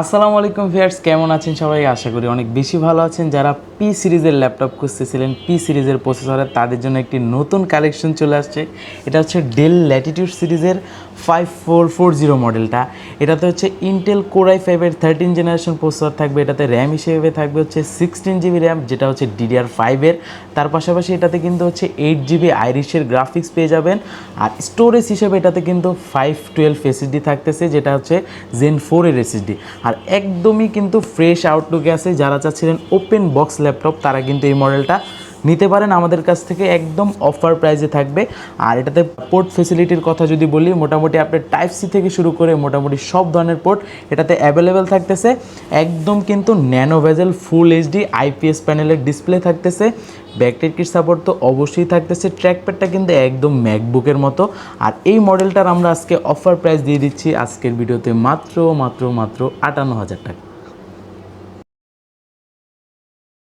আসসালামু আলাইকুম ভিয়ার্স কেমন আছেন সবাই? আশা করি অনেক বেশি ভালো আছেন। যারা পি সিরিজের ল্যাপটপ খুঁজতেছিলেন পি সিরিজের প্রসেসরে তাদের জন্য একটি নতুন কালেকশন চলে আসছে। এটা হচ্ছে ডেল ল্যাটিটিউড সিরিজের ফাইভ ফোর ফোর জিরো মডেলটা। এটাতে হচ্ছে ইন্টেল কোরাই ফাইভের থার্টিন জেনারেশন প্রসেসর থাকবে। এটাতে র্যাম হিসেবে থাকবে হচ্ছে সিক্সটিন জিবি র্যাম যেটা হচ্ছে ডিডিআর ফাইভের তার পাশাপাশি এটাতে কিন্তু হচ্ছে এইট জিবি আইরিশের গ্রাফিক্স পেয়ে যাবেন। আর স্টোরেজ হিসেবে এটাতে কিন্তু ফাইভ টুয়েলভ এসএসডি থাকতেছে, যেটা হচ্ছে জেন ফোরের এসএসডি আর একদমই কিন্তু ফ্রেশ আউটলুকে আছে যারা চাচ্ছিলেন ওপেন বক্স ল্যাপটপ তারা কিন্তু এই মডেলটা নিতে পারেন। আমাদের কাছ থেকে একদম অফার প্রাইসে থাকবে। আর এটাতে পোর্ট ফেসিলিটির কথা যদি বলি, মোটামুটি আপনার টাইপ সি থেকে শুরু করে মোটামুটি সব ধরনের পোর্ট এটাতে অ্যাভেলেবেল থাকতেছে। একদম কিন্তু nano bezel full HD IPS প্যানেলের ডিসপ্লে থাকতেছে। ব্যাকটেড কিট সাপোর্ট তো অবশ্যই থাকতেছে। ট্র্যাকপ্যাডটা কিন্তু একদম ম্যাকবুকের মতো। আর এই মডেলটার আমরা আজকে অফার প্রাইস দিয়ে দিচ্ছি। আজকের ভিডিওতে মাত্র মাত্র মাত্র আটান্ন হাজার টাকা।